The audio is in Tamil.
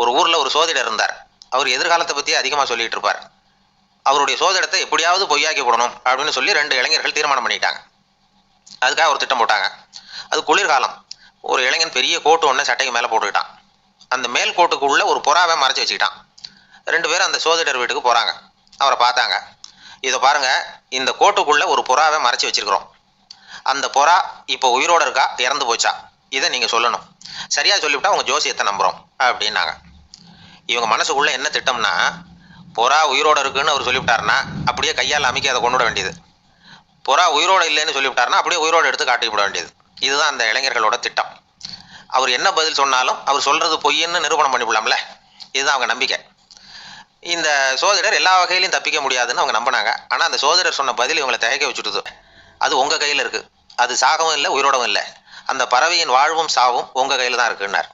ஒரு ஊரில் ஒரு சோதிடர் இருந்தார். அவர் எதிர்காலத்தை பற்றி அதிகமாக சொல்லிட்டு இருப்பார். அவருடைய சோதிடத்தை எப்படியாவது பொய்யாக்கி விடணும் அப்படின்னு சொல்லி ரெண்டு இளைஞர்கள் தீர்மானம் பண்ணிட்டாங்க. அதுக்காக ஒரு திட்டம் போட்டாங்க. அது குளிர்காலம். ஒரு இளைஞன் பெரிய கோட்டு ஒன்று சட்டைக்கு மேலே போட்டுக்கிட்டான். அந்த மேல் கோட்டுக்குள்ளே ஒரு புறாவை மறைச்சி வச்சுக்கிட்டான். ரெண்டு பேரும் அந்த சோதிடர் வீட்டுக்கு போகிறாங்க அவரை பார்த்தாங்க. இதை பாருங்கள் இந்த கோட்டுக்குள்ளே ஒரு புறாவை மறைச்சி வச்சிருக்கிறோம். அந்த புறா இப்போ உயிரோடு இருக்கா? இறந்து போச்சா? இதை நீங்கள் சொல்லணும். சரியாக சொல்லிவிட்டா உங்கள் ஜோசியத்தை நம்புகிறோம் அப்படின்னாங்க. இவங்க மனசுக்குள்ளே என்ன திட்டம்னா புறா உயிரோடு இருக்குன்னு அவர் சொல்லிவிட்டாருன்னா அப்படியே கையால் அமைக்க அதை கொண்டு விட வேண்டியது. புறா உயிரோடு இல்லைன்னு சொல்லிவிட்டாருன்னா அப்படியே உயிரோடு எடுத்து காட்டி விட வேண்டியது. இதுதான் அந்த இளைஞர்களோட திட்டம். அவர் என்ன பதில் சொன்னாலும் அவர் சொல்கிறது பொய்ன்னு நிரூபணம் பண்ணிவிடலாம்ல? இதுதான் அவங்க நம்பிக்கை. இந்த சோதிடர் எல்லா வகையிலையும் தப்பிக்க முடியாதுன்னு அவங்க நம்பினாங்க. ஆனால் அந்த சோதிடர் சொன்ன பதில் இவங்களை தயக்க வச்சுட்டுது அது உங்கள் கையில் இருக்குது அது சாகவும் இல்லை உயிரோடவும் இல்லை. அந்த பறவையின் வாழ்வும் சாவும் உங்கள் கையில் தான் இருக்குன்னார்.